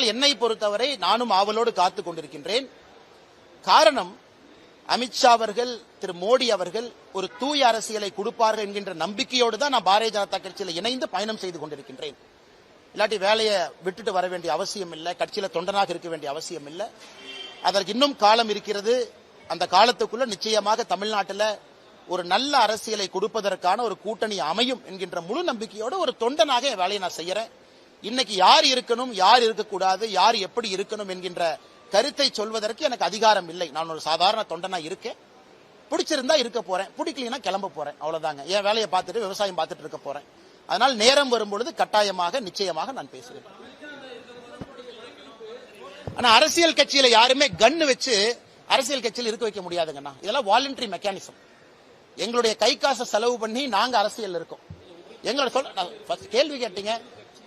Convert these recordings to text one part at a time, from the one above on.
ஆனால் என்னை பொறுத்தவரை நானும் ஆவலோடு காத்துக் கொண்டிருக்கின்றேன். காரணம் அமித்ஷா அவர்கள் திரு மோடி அவர்கள் ஒரு தூய அரசியலை கொடுப்பார்கள் என்கின்ற நம்பிக்கையோடு தான் நான் பாரதிய ஜனதா கட்சியில் இணைந்து பயணம் செய்து கொண்டிருக்கின்றேன். இல்லாட்டி வேலையை விட்டுட்டு வர வேண்டிய அவசியம் இல்லை கட்சியில தொண்டனாக இருக்க வேண்டிய அவசியம் இல்லை. அதற்கு இன்னும் காலம் இருக்கிறது. அந்த காலத்துக்குள்ள நிச்சயமாக தமிழ்நாட்டில் ஒரு நல்ல அரசியலை கொடுப்பதற்கான ஒரு கூட்டணி அமையும் என்கின்ற முழு நம்பிக்கையோடு ஒரு தொண்டனாக என் வேலையை நான் செய்யறேன். இன்னைக்கு யார் இருக்கணும் யார் இருக்கக்கூடாது யார் எப்படி இருக்கணும் என்கின்ற கருத்தை சொல்வதற்கு எனக்கு அதிகாரம் இல்லை. நான் ஒரு சாதாரண தொண்டனா இருக்கேன். பிடிச்சிருந்தா இருக்க போறேன். பிடிக்கலனா கிளம்ப போறேன். அவ்வளவுதாங்க. என் வேலையை பார்த்துட்டு விவசாயம் பார்த்துட்டு இருக்க போறேன். அதனால் நேரம் வரும்பொழுது கட்டாயமாக நிச்சயமாக நான் பேசுவேன். ஆனா அரசியல் கட்சியில யாருமே கன்னு வச்சு அரசியல் கட்சியில் இருக்க வைக்க முடியாதுங்கண்ணா. இதெல்லாம் வாலண்டரி மெக்கானிசம் எங்களுடைய கை காசை செலவு பண்ணி நாங்க அரசியல் இருக்கோம். எங்களோட சொல்ல கேள்வி கேட்டீங்க.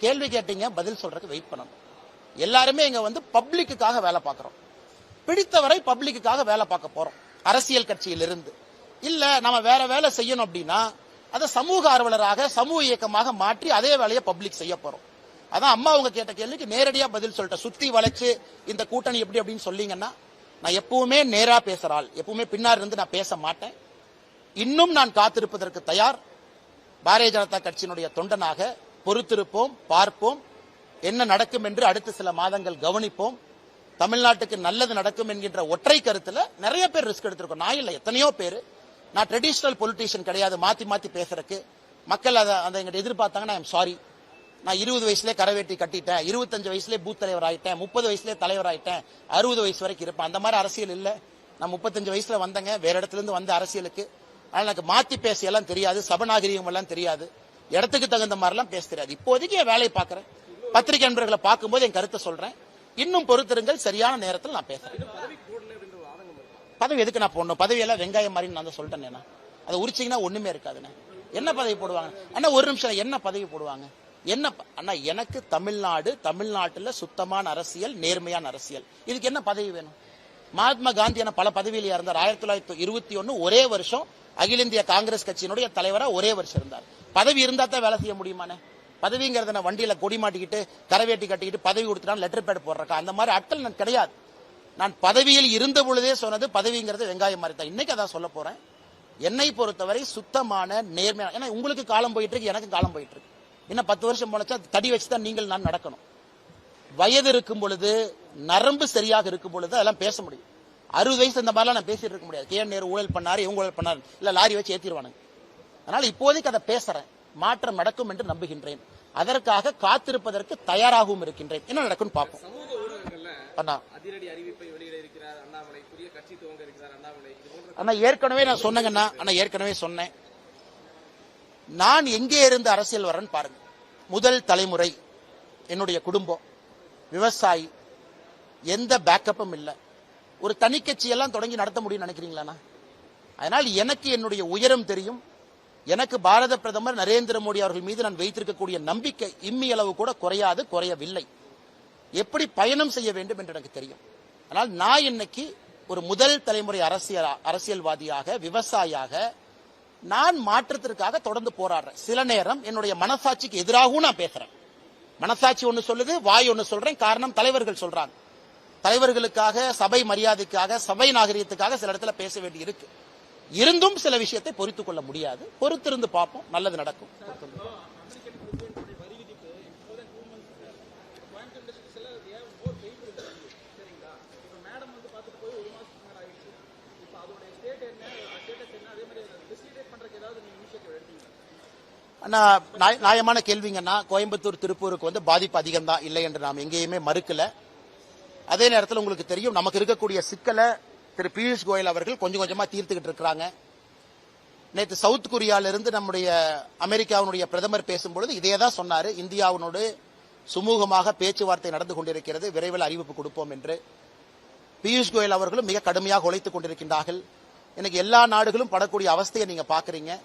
கேள்வி கேட்டீங்க பதில் சொல்றதுக்கு வெயிட் பண்ணணும். எல்லாருமே இங்க வந்து பப்ளிக்குக்காக வேலை பார்க்கறோம். பிடித்தவரை பப்ளிக்குக்காக வேலை பார்க்க போறோம். அரசியல் கட்சியிலிருந்து. இல்ல நம்ம வேற வேலை செய்யணும் அப்படின்னா அதை சமூக ஆர்வலராக சமூக இயக்கமாக மாற்றி அதே வேலையை பப்ளிக் செய்ய போறோம். அதான் அம்மா அவங்க கேட்ட கேள்விக்கு நேரடியா பதில் சொல்லிட்டேன். சுத்தி வளைச்சு இந்த கூட்டணி எப்படி அப்படின்னு சொல்லீங்கன்னா நான் எப்பவுமே நேரா பேசுறாள் எப்பவுமே பின்னாடி இருந்து நான் பேச மாட்டேன். இன்னும் நான் காத்திருப்பதற்கு தயார். பாரதிய ஜனதா கட்சியினுடைய தொண்டனாக பொறுத்திருப்போம் பார்ப்போம் என்ன நடக்கும் என்று அடுத்த சில மாதங்கள் கவனிப்போம். தமிழ்நாட்டுக்கு நல்லது நடக்கும் என்கின்ற ஒற்றை கருத்துல நிறைய பேர் ரிஸ்க் எடுத்திருக்கோம். நான் இல்லை எத்தனையோ பேர். நான் ட்ரெடிஷனல் பொலிட்டீஷியன் கிடையாது மாத்தி மாத்தி பேசுறதுக்கு. மக்கள் அதை அதை எங்கிட்ட எதிர்பார்த்தாங்கன்னா ஐம் சாரி நான் இருபது வயசுலேயே கரவேட்டி கட்டிட்டேன் இருபத்தஞ்சு வயசுலேயே பூத் தலைவர் ஆகிட்டேன் முப்பது வயசுலேயே தலைவர் ஆகிட்டேன் அறுபது வயசு வரைக்கும் இருப்பேன். அந்த மாதிரி அரசியல் இல்லை. நான் முப்பத்தஞ்சு வயசுல வந்தேங்க வேற இடத்துல இருந்து வந்த அரசியலுக்கு. ஆனால் எனக்கு மாத்தி பேச எல்லாம் தெரியாது சபநாகரிகம் எல்லாம் தெரியாது. இடத்துக்கு தகுந்த மாதிரிலாம் பேச தெரியாது இப்போதைக்கு என் வேலையை பார்க்குறேன். பத்திரிகை நண்பர்களை பார்க்கும்போது என் கருத்தை சொல்றேன். இன்னும் பொறுத்திருங்கள் சரியான நேரத்தில் நான் பேசுகிறேன் பதவி எதுக்கு நான் போடணும்? பதவியெல்லாம் வெங்காயம் மாதிரி நான் தான் சொல்லிட்டேன் அதை உரிச்சிங்கன்னா ஒண்ணுமே இருக்காதுண்ணே. என்ன பதவி போடுவாங்க? அண்ணா ஒரு நிமிஷம் என்ன பதவி போடுவாங்க? என்ன அண்ணா எனக்கு தமிழ்நாடு தமிழ்நாட்டுல சுத்தமான அரசியல் நேர்மையான அரசியல். இதுக்கு என்ன பதவி வேணும்? மகாத்மா காந்தி என பல பதவியில இருந்தார் ஆயிரத்தி தொள்ளாயிரத்தி இருபத்தி ஒன்னு ஒரே வருஷம் அகில இந்திய காங்கிரஸ் கட்சியினுடைய தலைவராக ஒரே வருஷம் இருந்தார். பதவி இருந்தா தான் வேலை செய்ய முடியுமாண்ணே பதவிங்கிறத நான் வண்டியில கொடி மாட்டிக்கிட்டு கரவேட்டி கட்டிக்கிட்டு பதவி கொடுத்துட்டான் லெட்டர் பேட் போடுறக்கா? அந்த மாதிரி ஆட்கள் நான் கிடையாது. நான் பதவியில் இருந்த பொழுதே சொன்னது பதவிங்கிறது வெங்காயம் மாதிரி தான். இன்னைக்கு அதான் சொல்ல போறேன். என்னை பொறுத்தவரை சுத்தமான நேர்மையான ஏன்னா உங்களுக்கு காலம் போயிட்டு இருக்கு எனக்கு காலம் போயிட்டு இருக்கு. இன்னும் பத்து வருஷம் போனச்சா தடி வச்சு தான் நீங்கள் நான் நடக்கணும். வயது இருக்கும் பொழுது நரம்பு சரியாக இருக்கும் பொழுது அதெல்லாம் பேச முடியும். அறுபது வயசு இந்த மாதிரிலாம் நான் பேசிட்டு இருக்க முடியாது. கே நேரு ஊழல் பண்ணாரு இவங்க ஊழல் பண்ணாரு. இல்ல லாரி வச்சு ஏத்திடுவானுங்க. அதனால இப்போதைக்கு அதை பேசுறேன். மாற்றம் நடக்கும் என்று நம்புகின்றேன். அதற்காக காத்திருப்பதற்கு தயாராகவும் இருக்கின்றேன். என்ன நடக்கும்னு பார்ப்போம். அண்ணா. அதிரடி அறிவிப்பை வெளியிட இருக்கிறார் அண்ணாமலை. புதிய கட்சி துவங்க இருக்கிறார் அண்ணாமலை. இது போன்ற அண்ணா ஏற்கனவே நான் சொன்னேங்கண்ணா அண்ணா. ஏற்கனவே சொன்னேன். நான் எங்கே இருந்து அரசியல் வரேன்னு பாருங்க. முதல் தலைமுறை என்னுடைய குடும்பம் விவசாயி எந்த பேக்கப்பும் இல்லை. ஒரு தனி கட்சியெல்லாம் தொடங்கி நடத்த முடியும்னு நினைக்கிறீங்களாண்ணா அதனால் எனக்கு என்னுடைய உயரம் தெரியும். எனக்கு பாரத பிரதமர் நரேந்திர மோடி அவர்கள் மீது நான் வைத்திருக்கக்கூடிய நம்பிக்கை இம்மி அளவு கூட குறையாது குறையவில்லை. எப்படி பயணம் செய்ய வேண்டும் என்று எனக்கு தெரியும். ஆனால் நான் இன்னைக்கு ஒரு முதல் தலைமுறை அரசியல் அரசியல்வாதியாக விவசாயியாக நான் மாற்றத்திற்காக தொடர்ந்து போராடுறேன். சில நேரம் என்னுடைய மனசாட்சிக்கு எதிராகவும் நான் பேசுறேன். மனசாட்சி ஒன்று சொல்லுது வாய் ஒன்று சொல்றேன் காரணம் தலைவர்கள் சொல்றாங்க. தலைவர்களுக்காக சபை மரியாதைக்காக சபை நாகரிகத்துக்காக சில இடத்துல பேச வேண்டி இருக்கு இருந்தும் சில விஷயத்தை பொறித்து கொள்ள முடியாது. பொறுத்திருந்து பார்ப்போம். நல்லது நடக்கும். அண்ணா நியாயமான கேள்விங்கன்னா கோயம்புத்தூர் திருப்பூருக்கு வந்து பாதிப்பு அதிகம் தான் இல்லை என்று நாம் எங்கேயுமே மறுக்கல. அதே நேரத்தில் உங்களுக்கு தெரியும் நமக்கு இருக்கக்கூடிய சிக்கலை திரு பியூஷ் கோயல் அவர்கள் கொஞ்சம் கொஞ்சமாக தீர்த்துக்கிட்டு இருக்கிறாங்க. நேற்று சவுத் கொரியாவிலிருந்து நம்முடைய அமெரிக்காவினுடைய பிரதமர் பேசும்பொழுது இதே தான் சொன்னார். இந்தியாவினோடு சுமூகமாக பேச்சுவார்த்தை நடந்து கொண்டிருக்கிறது. விரைவில் அறிவிப்பு கொடுப்போம் என்று. பியூஷ் கோயல் அவர்களும் மிக கடுமையாக உழைத்துக் கொண்டிருக்கின்றார்கள். எனக்கு எல்லா நாடுகளும் படக்கூடிய அவஸ்தையை நீங்கள் பார்க்குறீங்க.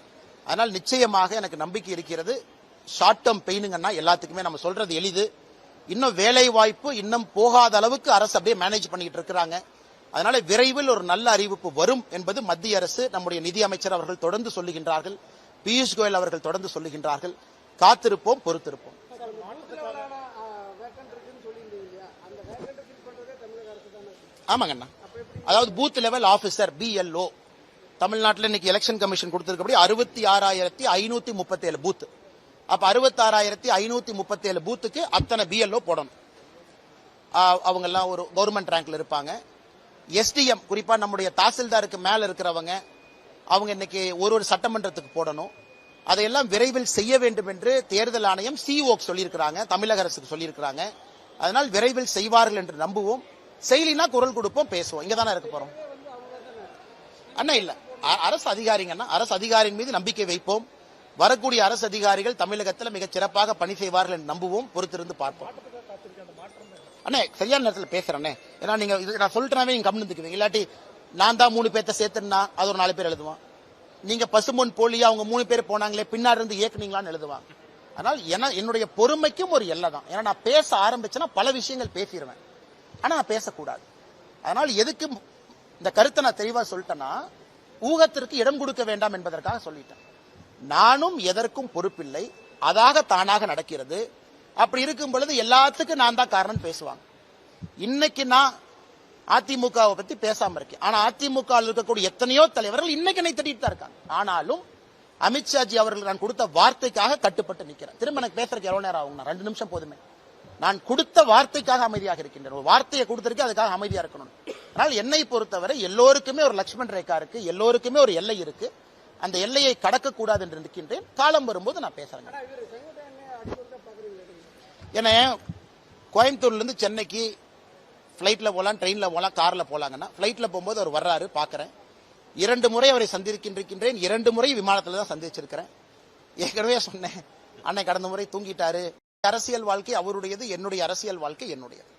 அதனால் நிச்சயமாக எனக்கு நம்பிக்கை இருக்கிறது. ஷார்ட் டேர்ம் பெயினுங்கன்னா எல்லாத்துக்குமே நம்ம சொல்றது எளிது. இன்னும் வேலை வாய்ப்பு இன்னும் போகாத அளவுக்கு அரசு அப்படியே மேனேஜ் பண்ணிக்கிட்டு இருக்கிறாங்க. அதனால விரைவில் ஒரு நல்ல அறிவிப்பு வரும் என்பது மத்திய அரசு நம்முடைய நிதி அமைச்சர் அவர்கள் தொடர்ந்து சொல்லுகின்றார்கள். பியூஷ் கோயல் அவர்கள் தொடர்ந்து சொல்லுகின்றார்கள். காத்திருப்போம் பொறுத்திருப்போம். ஆமாங்கண்ணா அதாவது பூத் லெவல் ஆபிசர் பிஎல்ஓ தமிழ்நாட்டில் இன்னைக்கு எலெக்ஷன் கமிஷன் கொடுத்திருக்கபடி அறுபத்தி ஆறாயிரத்தி ஐநூத்தி முப்பத்தி ஏழு பூத் அப்ப அறுபத்தாறாயிரத்தி ஐநூத்தி முப்பத்தி ஏழு பூத்துக்கு அத்தனை பிஎல்ஓ போடணும். அவங்கெல்லாம் அவங்க எல்லாம் ஒரு கவர்மெண்ட் ரேங்க்ல இருப்பாங்க. எஸ்டிஎம் குறிப்பா நம்முடைய தாசில்தாருக்கு மேல இருக்கிறவங்க அவங்க இன்னைக்கு ஒரு ஒரு சட்டமன்றத்துக்கு போடணும். அதையெல்லாம் விரைவில் செய்ய வேண்டும் என்று தேர்தல் ஆணையம் சிஓக்கு சொல்லியிருக்கிறாங்க தமிழக அரசுக்கு சொல்லியிருக்கிறாங்க. அதனால் விரைவில் செய்வார்கள் என்று நம்புவோம். செயலினா குரல் கொடுப்போம் பேசுவோம். இங்க தானே இருக்க போறோம். அண்ணா இல்ல. அ- அரசு அதிகாரிங்கன்னா அரசு அதிகாரியின் மீது நம்பிக்கை வைப்போம். வரக்கூடிய அரசு அதிகாரிகள் தமிழகத்தில் மிகச் சிறப்பாக பணி செய்வார்கள் என்று நம்புவோம். பொறுத்திருந்து பார்ப்போம். அண்ணே சரியான நேரத்தில் பேசுறேண்ணே ஏன்னா நீங்க இது நான் சொல்லிட்டேனாவே நீங்க கம்னு இருந்துக்குவீங்க. இல்லாட்டி நான் தான் மூணு பேர்த்த சேர்த்துன்னா அது ஒரு நாலு பேர் எழுதுவான். நீங்க பசுமொன் போலியா அவங்க மூணு பேர் போனாங்களே பின்னாடி இருந்து இயக்குனீங்களான்னு எழுதுவான். அதனால் என என்னுடைய பொறுமைக்கும் ஒரு எல்லை தான். ஏன்னா நான் பேச ஆரம்பிச்சேன்னா பல விஷயங்கள் பேசிடுவேன் ஆனால் நான் பேசக்கூடாது. அதனால் எதுக்கு இந்த கருத்தை நான் தெளிவாக சொல்லிட்டேன்னா ஊகத்திற்கு இடம் கொடுக்க வேண்டாம் என்பதற்காக சொல்லிட்டேன். நானும் எதற்கும் பொறுப்பில்லை. அதாக தானாக நடக்கிறது. அப்படி இருக்கும் பொழுது எல்லாத்துக்கும் நான் தான் காரணம் பேசுவாங்க. இன்னைக்கு நான் அதிமுகவை பத்தி பேசாம இருக்கேன். ஆனா அதிமுக இருக்கக்கூடிய எத்தனையோ தலைவர்கள் இன்னைக்கு என்னை திட்டிட்டு தான் இருக்காங்க. ஆனாலும் அமித்ஷாஜி அவர்கள் நான் கொடுத்த வார்த்தைக்காக கட்டுப்பட்டு நிக்கிறேன் திரும்ப எனக்கு பேசுறதுக்கு எவ்வளவு நேரம் ஆகும் ரெண்டு நிமிஷம் போதுமே. நான் கொடுத்த வார்த்தைக்காக அமைதியாக இருக்கின்றேன். ஒரு வார்த்தையை கொடுத்திருக்கேன் அதுக்காக அமைதியா இருக்கணும். அதனால் என்னை பொறுத்தவரை எல்லோருக்குமே ஒரு லட்சுமண் ரேகா இருக்கு எல்லோருக்குமே ஒரு எல்லை இருக்கு. அந்த எல்லையை கடக்க கூடாது என்று நிற்கின்றேன். காலம் வரும்போது நான் பேசுறேன் ஏன்னா கோயம்புத்தூர்லேருந்து சென்னைக்கு ஃப்ளைட்டில் போகலாம் ட்ரெயினில் போகலாம் காரில் போகலாங்கன்னா ஃப்ளைட்டில் போகும்போது அவர் வர்றாரு பார்க்குறேன் இரண்டு முறை அவரை சந்திருக்கின்றிருக்கின்றேன் இரண்டு முறை விமானத்தில் தான் சந்திச்சிருக்கிறேன். ஏற்கனவே சொன்னேன். அன்னை கடந்த முறை தூங்கிட்டாரு. அரசியல் வாழ்க்கை அவருடையது என்னுடைய அரசியல் வாழ்க்கை என்னுடையது.